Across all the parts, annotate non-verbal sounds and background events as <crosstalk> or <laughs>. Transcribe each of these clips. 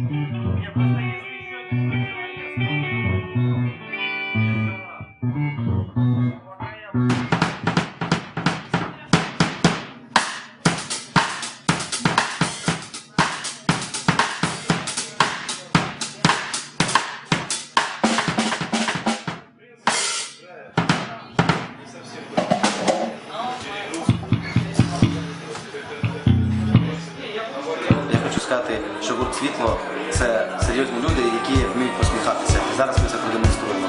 Я хочу сказати, що гурт світло це серйозні люди, які вміють посміхатися. Зараз ми це продемонструємо.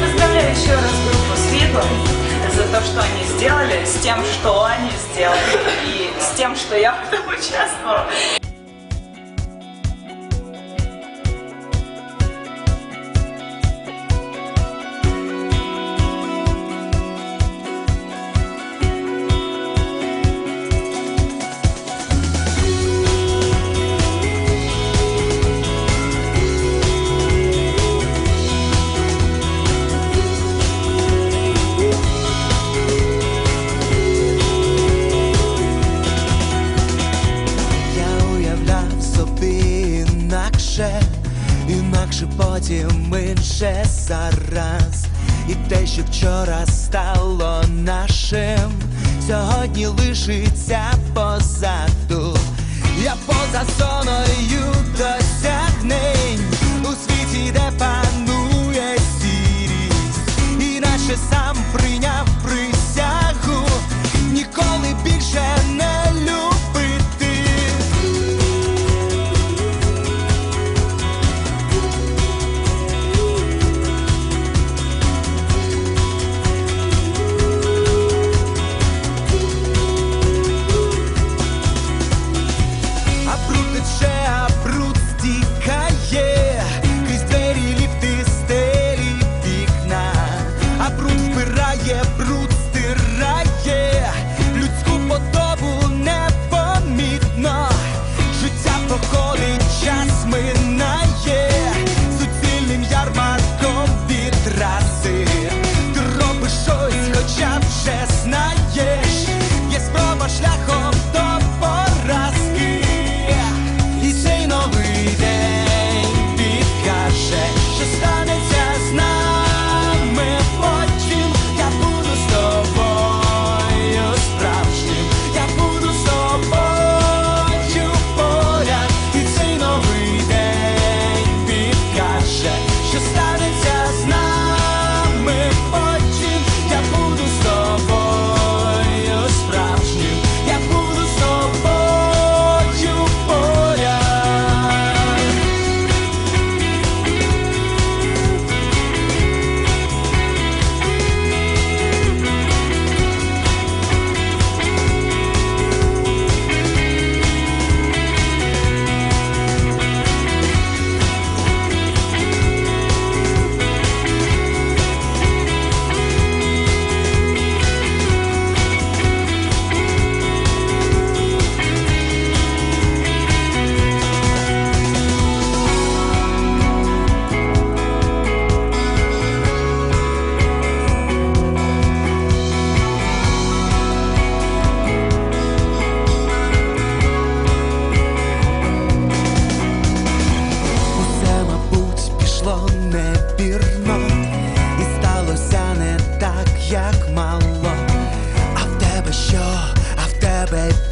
Поздравляю еще раз группу Светло за то, что они сделали, с тем, что они сделали, и с тем, что я <laughs> в этом участвовала. Інакше, інакше потім інше зараз. І те, що вчора стало нашим, сьогодні лишиться позаду. Я поза зоною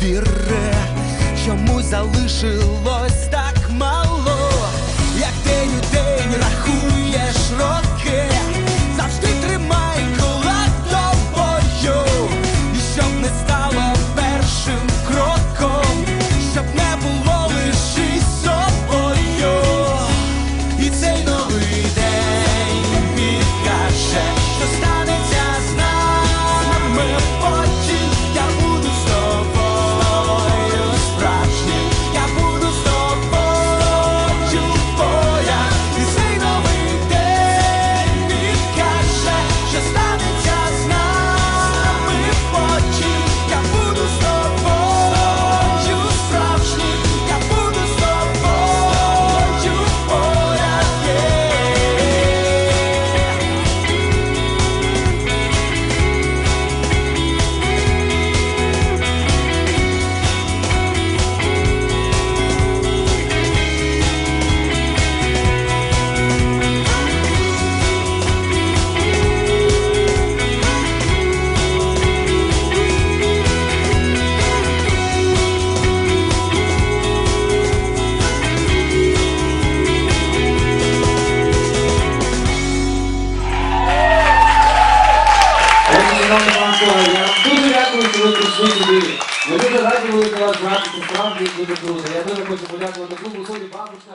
пюре, чому залишилось так мало? Що я дуже дякую, що ви прийшли сюди. Ми дуже раді були вас це справді дуже круто. Я дуже хочу подякувати клубу собі Бабушка.